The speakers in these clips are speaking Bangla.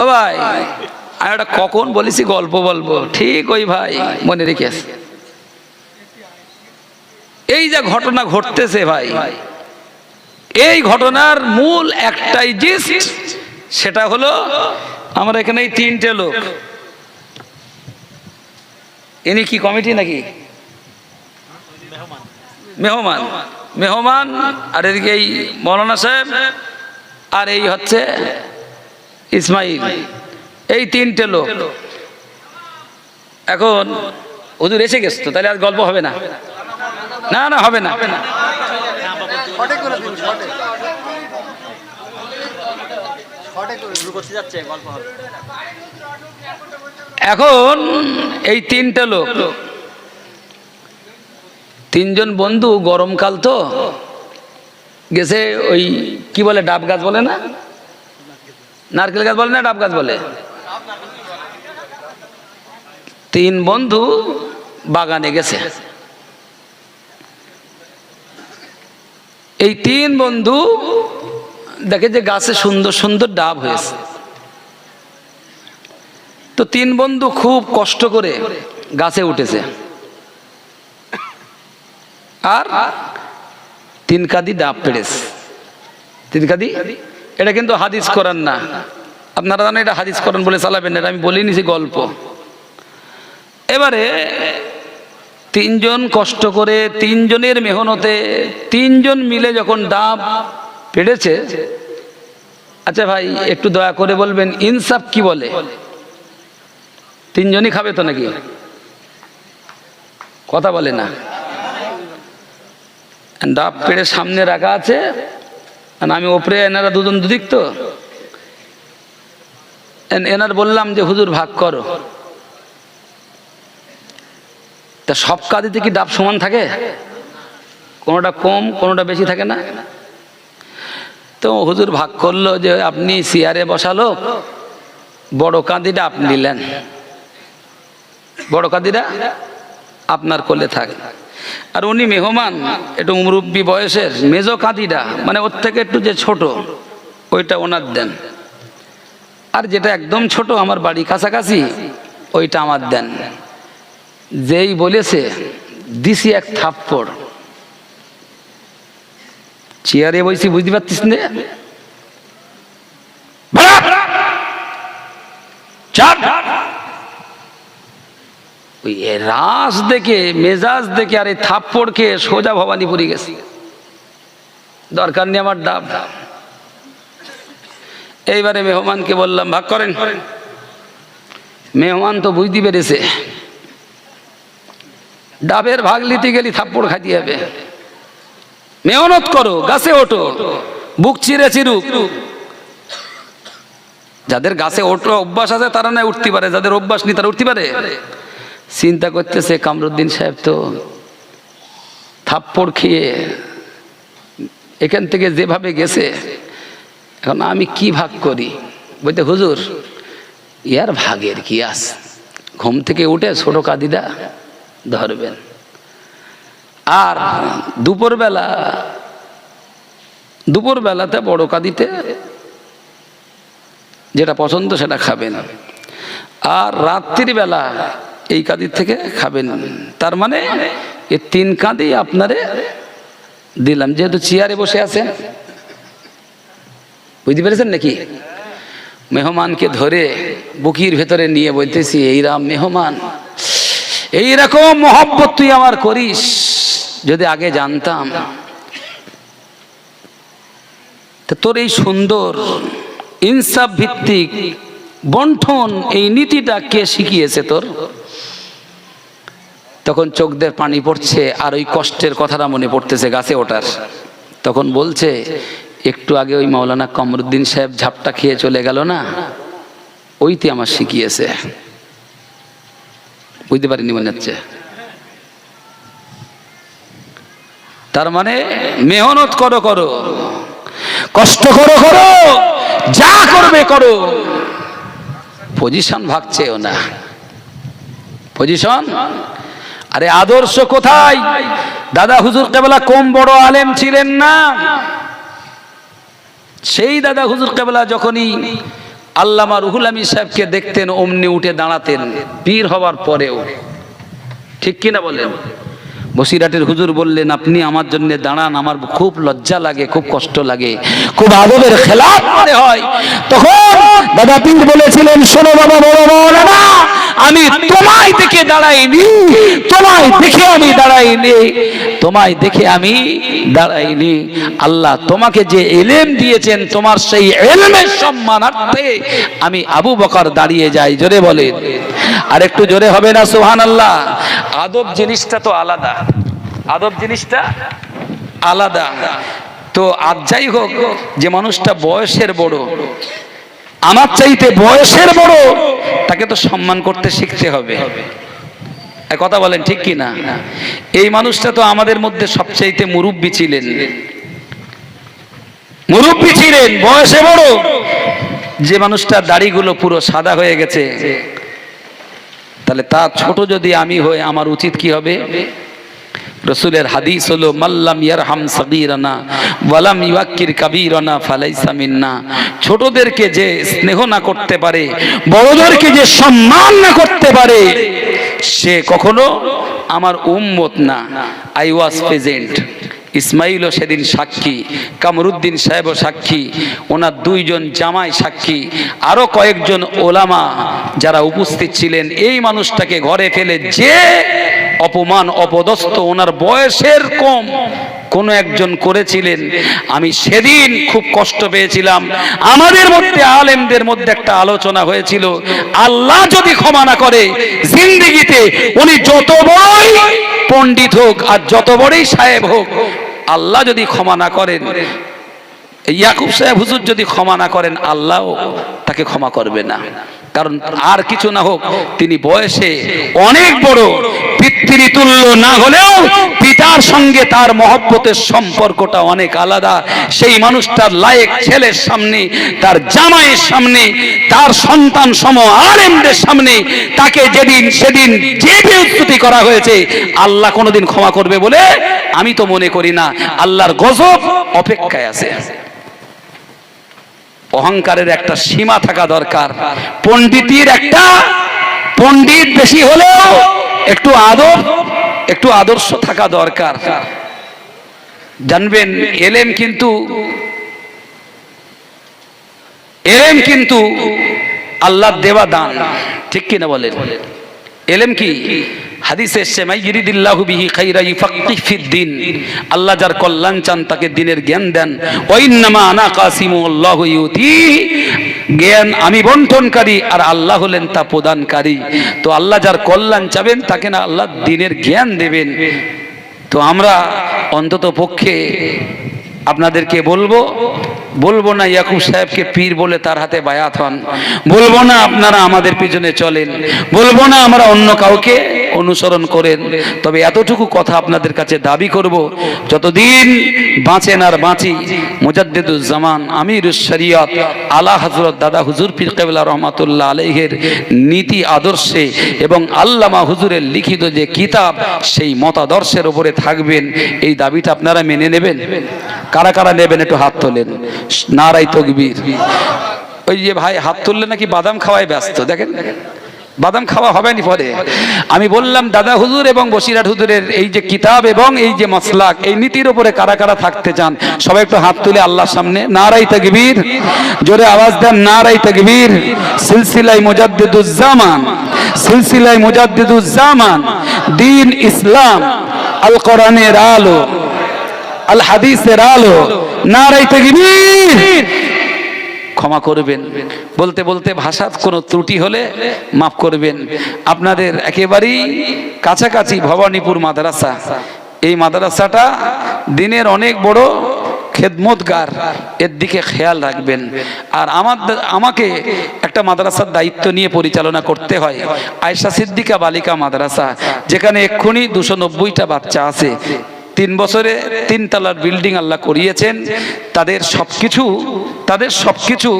ও ভাই, আর একটা কখন বলেছি গল্প বলব। ঠিক ওই ভাই, মনে রেখে এই যে ঘটনা ঘটতেছে ভাই, এই ঘটনার মূল একটাই জিস্ট সেটা হলো আমরা এখানে এই তিনটে লোক। ইনি কি কমিটি নাকি? মেহমান। মেহমান, আর এদিকে এই মৌলানা সাহেব, আর এই হচ্ছে ইসমাইল, এই তিনটে লোক। এখন হুজুর এসে গেছে তো, তাহলে আর গল্প হবে না। না না, হবে না। এখন এই তিনটে লোক। তিনজন বন্ধু, গরমকাল তো। গেছে ওই, কি বলে, ডাব গাছ বলে না? নারকেল গাছ বলে না ডাব গাছ বলে? তিন বন্ধু বাগানে গেছে। এই তিন বন্ধু দেখে যে গাছে সুন্দর সুন্দর ডাব হয়েছে। তো তিন বন্ধু খুব কষ্ট করে গাছে উঠেছে। আর তিন কাদি ডাব পেড়েছে। তিন কাদি এটা কিন্তু হাদিস করান না। আপনারা জানেন এটা হাদিস করান বলে চালাবেন না আমি বলিনি যে গল্প। এবারে তিনজন কষ্ট করে তিনজনের মেহনতে তিনজন মিলে যখন ডাব পেড়েছে আচ্ছা ভাই, একটু দয়া করে বলবেন, ইনসাফ কি বলে? তিনজনই খাবে তো নাকি? কথা বলে না। ডাব পেড়ে সামনে রাখা আছে আর আমি ওপরে এনারা দুজন দুদিক তো? এন- এনার বললাম যে, হুজুর, ভাগ করো। তা সব কাদিতে কি ডাব সমান থাকে? কোনোটা কম, কোনোটা বেশি থাকে না? তো হুজুর ভাগ করল যে, আপনি চেয়ারে বসালো বড় কাঁদিটা আপনি নিলেন বড় কাঁদিটা আপনার কোলে থাকে আর উনি মেহমান, একটু মুরব্বী বয়সের, মেজো কাঁদিটা মানে ওর থেকে একটু যে ছোট, ওইটা ওনার দেন। আর যেটা একদম ছোট, আমার বাড়ি কাছাকাছি, ওইটা আমার দেন। যেই বলেছে, দিছি এক থাপ্পড়। চেয়ারে বসি বুঝতে পারতিস না? ওই রাস দেখে, মেজাজ দেখে আর এই থাপ্পড় খেয়ে সোজা ভবানীপুরি গেছি। দরকার নেই আমার ডাব ডাব এইবারে মেহমানকে বললাম, ভাগ করেন। মেহমান তো বুঝতে পেরেছে। ডাবের ভাগ নিতে গেলি থাপ্পড় খাইতে হবে। মেহনত করো, গাছে ওঠো, বুক চিরে চিরুক যাদের গাছে ওঠো অভ্যাস আছে, তারা না উঠতে পারে। যাদের অভ্যাস নেই, তারা উঠতে পারে। চিন্তা করতেছে কামরুদ্দিন সাহেব তো থাপ্পড় খেয়ে এখান থেকে যেভাবে গেছে, এখন আমি কি ভাগ করি? বলতে, হুজুর, ইয়ার ভাগের কি আস? ঘুম থেকে উঠে ছোট কাদিদা ধরবেন। আর দুপুরবেলা, দুপুরবেলাতে বড় কাদিতে যেটা পছন্দ সেটা খাবেন। আর রাত্রির বেলা এই কাঁদির থেকে খাবেন। তার মানে এই তিন কাঁদি আপনারে দিলাম। যেহেতু চেয়ারে বসে আছেন বুঝতে পেরেছেন নাকি? মেহমানকে ধরে বুকির ভেতরে নিয়ে বলতেছি এইরাম মেহমান এইরকম মহব্বত তুই আমার করিস, যদি আগে জানতাম। তোর এই সুন্দর ইনসাফ ভিত্তিক বন্ঠন এই নীতিটা কে শিখিয়েছে তোর? তখন চোখ দিয়ে পানি পড়ছে আর ওই কষ্টের কথাটা মনে পড়তেছে গাছে ওঠার। তখন বলছে, একটু আগে ওই মাওলানা কমরুদ্দিন সাহেব ঝাপটা খেয়ে চলে গেল না? ওইতে আমার শিখিয়েছে। বুঝতে পারিনি মনে হচ্ছে। তার মানে মেহনত করো করো। কষ্ট করো করো। যা করবে, করো। পজিশন ভাগছেও না। পজিশন আরে আদর্শ কোথায়? দাদা হুজুর কেবলা কম বড় আলেম ছিলেন না? সেই দাদা হুজুর কেবলা যখনই আল্লামা রুহুল আমিন সাহেবকে দেখতেন, অমনি উঠে দাঁড়াতেন, পীর হওয়ার পরেও। ঠিক কিনা বলেন? বসিরাটের হুজুর বললেন, আপনি আমার জন্য দাঁড়ান, আমার খুব লজ্জা লাগে, খুব কষ্ট লাগে, খুব আদবের খেলা হয়। তখন দাদা পীর বলেছিলেন, শোনো বাবা, বড় মৌলানা আমি তোমায় দেখে দাঁড়াইনি তোমায় দেখে আমি দাঁড়াইনি। তোমায় দেখে আমি দাঁড়াইনি। আল্লাহ তোমাকে যে এলেম দিয়েছেন তোমার সেই এলেমের সম্মানার্থে আমি আবু বকর দাঁড়িয়ে যাই জোরে বলেন। আর একটু জোরে হবে না সোহান আল্লাহ আদব জিনিসটা তো আলাদা। আদব জিনিসটা আলাদা। তো আজ যাই হোক যে মানুষটা বয়সের বড় আমার চাইতে বয়সের বড় তাকে তো সম্মান করতে শিখতে হবে। কথা বলেন ঠিক কি না। এই মানুষটা তো আমাদের মধ্যে সবচাইতে মুরব্বী ছিলেন। মুরব্বী ছিলেন বয়সে বড়। যে মানুষটার দাড়িগুলো পুরো সাদা হয়ে গেছে। তাহলে তার ছোট যদি আমি হই আমার উচিত কি হবে? রসুলের হাদিস হলো মাল্লাম ইয়ারহাম সাগীরানা ওয়ালাম ইউয়াক্কির কাবীরানা ফালাইসা মিন্না। ছোটদেরকে যে স্নেহ না করতে পারে, বড়দেরকে যে সম্মান না করতে পারে, সে কখনো আমার উম্মত না। আই ওয়াজ প্রেজেন্ট ইসমাইলও সেদিন সাক্ষী, কামরুদ্দিন সাহেবও সাক্ষী, ওনার দুইজন জামাই সাক্ষী, আরও কয়েকজন ওলামা যারা উপস্থিত ছিলেন। এই মানুষটাকে ঘরে ফেলে যে অপমান, অপদস্থ, ওনার বয়সের কম। কোনো একজন করেছিলেন। আমি সেদিন খুব কষ্ট পেয়েছিলাম। আমাদের মধ্যে, আলেমদের মধ্যে একটা আলোচনা হয়েছিল। আল্লাহ যদি ক্ষমা না করে, জিন্দিগিতে উনি যত বড়ই পণ্ডিত হোক আর যত বড়ই সাহেব হোক, আল্লাহ যদি ক্ষমা না করেন, ইয়াকুব সাহেব হুজুর যদি ক্ষমা না করেন, আল্লাহও তাকে ক্ষমা করবে না। কারণ আর কিছু না হোক, তিনি বয়সে অনেক বড় পিতৃতুল্য না হলেও পিতার সঙ্গে তার মহব্বতের সম্পর্কটা অনেক আলাদা। সেই মানুষটার লায়েক ছেলের সামনে, তার জামাইয়ের সামনে, তার সন্তান সম আলেমদের সামনে তাকে যেদিন সেদিন যে বিস্তুতি করা হয়েছে, আল্লাহ কোনোদিন ক্ষমা করবে বলে আমি তো মনে করি না। আল্লাহর গজব অপেক্ষায় আছে। অহংকারের একটা সীমা থাকা দরকার। পণ্ডিতির একটা, পণ্ডিত বেশি হলেও একটু আদর, একটু আদর্শ থাকা দরকার। জানবেন, এলেম কিন্তু এলেম কিন্তু আল্লাহ দেওয়া দান। ঠিক কিনা বলেন? এলেম কি? হাদিসে এসছে মাইয়িরিদিল্লাহু বিহি খাইরা ইউফাক্কিহ ফিদ্দিন আল্লাহ যার কল্যাণ চান, তাকে দিনের জ্ঞান দেন। ওয়াইন্নামা আনা কাসিমু, আল্লাহু ইউতি জ্ঞান আমি বন্টনকারী, আর আল্লাহ হলেন তা প্রদানকারী। তো আল্লাহ যার কল্যাণ চাবেন, তাকে না আল্লাহ দিনের জ্ঞান দেবেন। তো আমরা অন্তত পক্ষে আপনাদেরকে বলব বলব না ইয়াকুব সাহেবকে পীর বলে তার হাতে বায়াত হন। বলব না আপনারা আমাদের পিছনে চলেন। বলব না আমরা অন্য কাউকে অনুসরণ করেন। তবে এতটুকু কথা আপনাদের কাছে দাবি করব, যতদিন বাঁচেন আর বাঁচি মুজাদ্দিদুজ্জামান আমির শরিয়ত, আলা হজরত দাদা হুজুর পীর কেবলা রহমাতুল্লাহ আলহের নীতি আদর্শে এবং আল্লামা হুজুরের লিখিত যে কিতাব, সেই মতাদর্শের উপরে থাকবেন। এই দাবিটা আপনারা মেনে নেবেন? কারা কারা নেবেন একটু হাত তোলেন? নারাই তকবীর। ওই যে ভাই, হাত তুললে নাকি বাদাম খাওয়ায় ব্যস্ত, দেখেন? বাদাম খাওয়া হবে নি পরে। আমি বললাম, দাদা হুজুর এবং বসিরাট হুজুরের এই যে কিতাব এবং এই যে মসলাক, এই নীতির উপরে কারা কারা থাকতে চান? সবাই একটু হাত তুলে আল্লাহর সামনে, নারাই তকবীর। জোরে আওয়াজ দেন, নারাই তকবীর। সিলসিলাই মুজাদ্দিদুজ্জামান সিলসিলাই মুজাদ্দিদুজ্জামান দিন ইসলাম, আল কোরআনের আলো, আল হাদিসের আলো, নারাই তকবীর। ক্ষমা করবেন। বলতে বলতে ভাষার কোনো ত্রুটি হলে মাফ করবেন। আপনাদের একেবারেই কাছাকাছি ভবানীপুর মাদ্রাসা। এই মাদ্রাসাটা দিনের অনেক বড় খেদমতগার। এর দিকে খেয়াল রাখবেন। আর আমার আমাকে একটা মাদ্রাসার দায়িত্ব নিয়ে পরিচালনা করতে হয়। আয়সা সিদ্দিকা বালিকা মাদ্রাসা, যেখানে এক্ষুনি দুশো নব্বইটা বাচ্চা আছে। তিন বছরে তিন তলার বিল্ডিং আল্লাহ করিয়েছেন। তাদের সবকিছু তাদের সব কিছু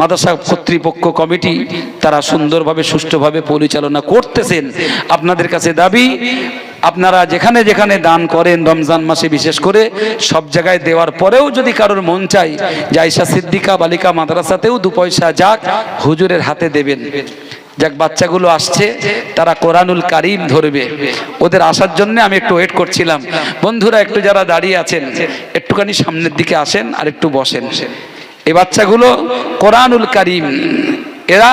মাদ্রাসা কর্তৃপক্ষ কমিটি তারা সুন্দরভাবে, সুষ্ঠুভাবে পরিচালনা করতেছেন। আপনাদের কাছে দাবি, আপনারা যেখানে যেখানে দান করেন রমজান মাসে বিশেষ করে, সব জায়গায় দেওয়ার পরেও যদি কারোর মন চাই যাইসা সিদ্দিকা বালিকা মাদ্রাসাতেও দু পয়সা যাক, হুজুরের হাতে দেবেন। যাক, বাচ্চাগুলো আসছে, তারা কোরআনুল কারিম ধরবে। ওদের আসার জন্য আমি একটু ওয়েট করছিলাম। বন্ধুরা, একটু যারা দাঁড়িয়ে আছেন, একটুখানি সামনের দিকে আসেন আর একটু বসেন। এই বাচ্চাগুলো কোরআনুল কারিম, এরা